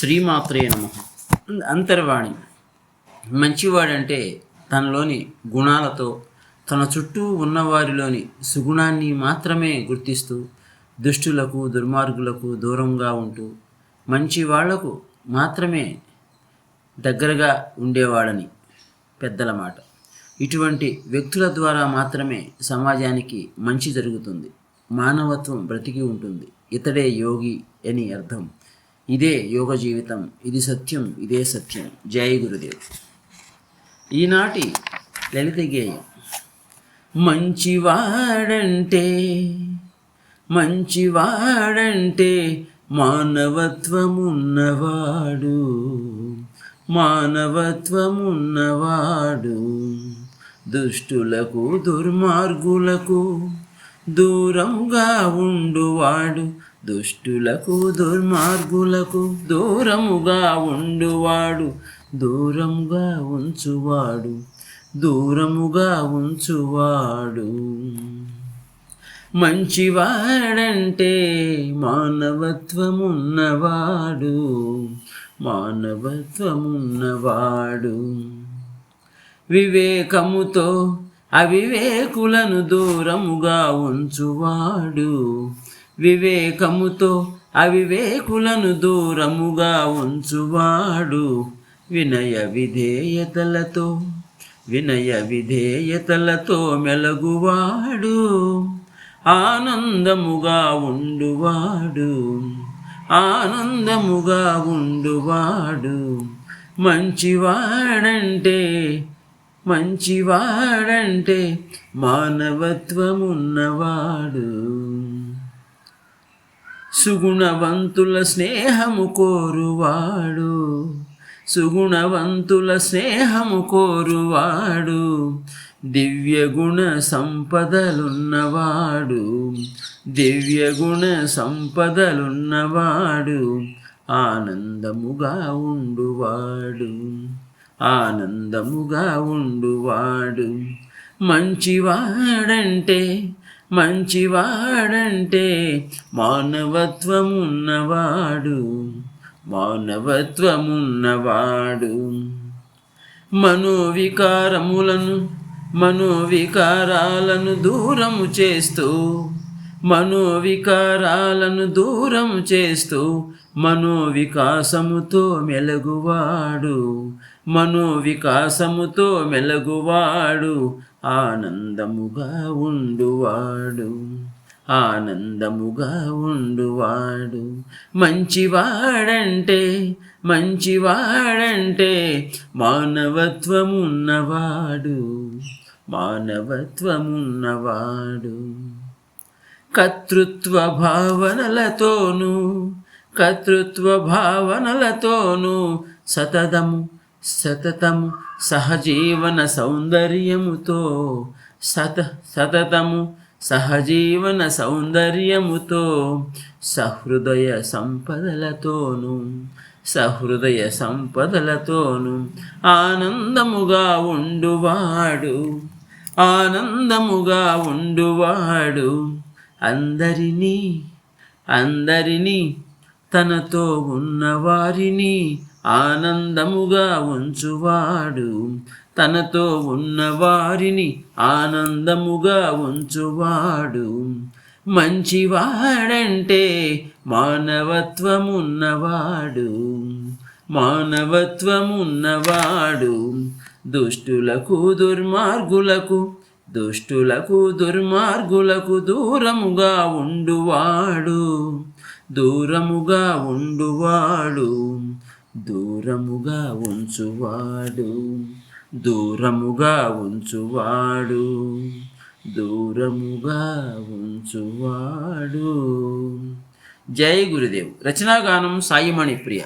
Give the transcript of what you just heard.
శ్రీమాత్రే నమ. అంతర్వాణి. మంచివాడంటే తనలోని గుణాలతో తన చుట్టూ ఉన్నవారిలోని సుగుణాన్ని మాత్రమే గుర్తిస్తూ దుష్టులకు దుర్మార్గులకు దూరంగా ఉంటూ మంచి వాళ్ళకు మాత్రమే దగ్గరగా ఉండేవాడని పెద్దల మాట. ఇటువంటి వ్యక్తుల ద్వారా మాత్రమే సమాజానికి మంచి జరుగుతుంది. మానవత్వం బ్రతికి ఉంటుంది. ఇతడే యోగి అని అర్థం. ఇదే యోగ జీవితం ఇది సత్యం ఇదే సత్యం. జై గురుదేవ్. ఈనాటి లలిత గేయం మంచివాడంటే మంచివాడంటే మానవత్వమున్నవాడు మానవత్వమున్నవాడు. దుష్టులకు దుర్మార్గులకు దూరంగా ఉండువాడు దుష్టులకు దుర్మార్గులకు దూరముగా ఉండువాడు దూరముగా ఉంచువాడు దూరముగా ఉంచువాడు. మంచివాడంటే మానవత్వమున్నవాడు మానవత్వమున్నవాడు. వివేకముతో అవివేకులను దూరముగా ఉంచువాడు వివేకముతో అవివేకులను దూరముగా ఉంచువాడు. వినయ విధేయతలతో వినయ విధేయతలతో మెలగువాడు. ఆనందముగా ఉండువాడు ఆనందముగా ఉండువాడు. మంచివాడంటే మంచివాడంటే మానవత్వమున్నవాడు. సుగుణవంతుల స్నేహము కోరువాడు. సుగుణవంతుల స్నేహము కోరువాడు. దివ్యగుణ సంపదలున్నవాడు. దివ్యగుణ సంపదలున్నవాడు. ఆనందముగా ఉండువాడు. ఆనందముగా ఉండువాడు. మంచివాడంటే మంచివాడంటే మానవత్వమున్నవాడు మానవత్వమున్నవాడు. మనోవికారములను మనోవికారాలను దూరము చేస్తూ మనోవికారాలను దూరం చేస్తూ మనోవికాసముతో మెలగువాడు. మనోవికాసముతో మెలగువాడు. ఆనందముగా ఉండువాడు. ఆనందముగా ఉండువాడు. మంచివాడంటే మంచివాడంటే మానవత్వమున్నవాడు. మానవత్వమున్నవాడు. కర్తృత్వ భావనలతోనూ కర్తృత్వ భావనలతోనూ సతతము సతతము సహజీవన సౌందర్యముతో సత సతతము సహజీవన సౌందర్యముతో సహృదయ సంపదలతోనూ సహృదయ సంపదలతోనూ ఆనందముగా ఉండువాడు ఆనందముగా ఉండువాడు. అందరినీ అందరినీ తనతో ఉన్నవారిని ఆనందముగా ఉంచువాడు. తనతో ఉన్నవారిని ఆనందముగా ఉంచువాడు. మంచివాడంటే మానవత్వమున్నవాడు. మానవత్వమున్నవాడు. దుష్టులకు దుర్మార్గులకు దుష్టులకు దుర్మార్గులకు దూరముగా ఉండువాడు. దూరముగా ఉండువాడు. దూరముగా ఉంచువాడు. దూరముగా ఉంచువాడు. దూరముగా ఉంచువాడు. జై గురుదేవ్. రచనాగానం సాయిమణి ప్రియ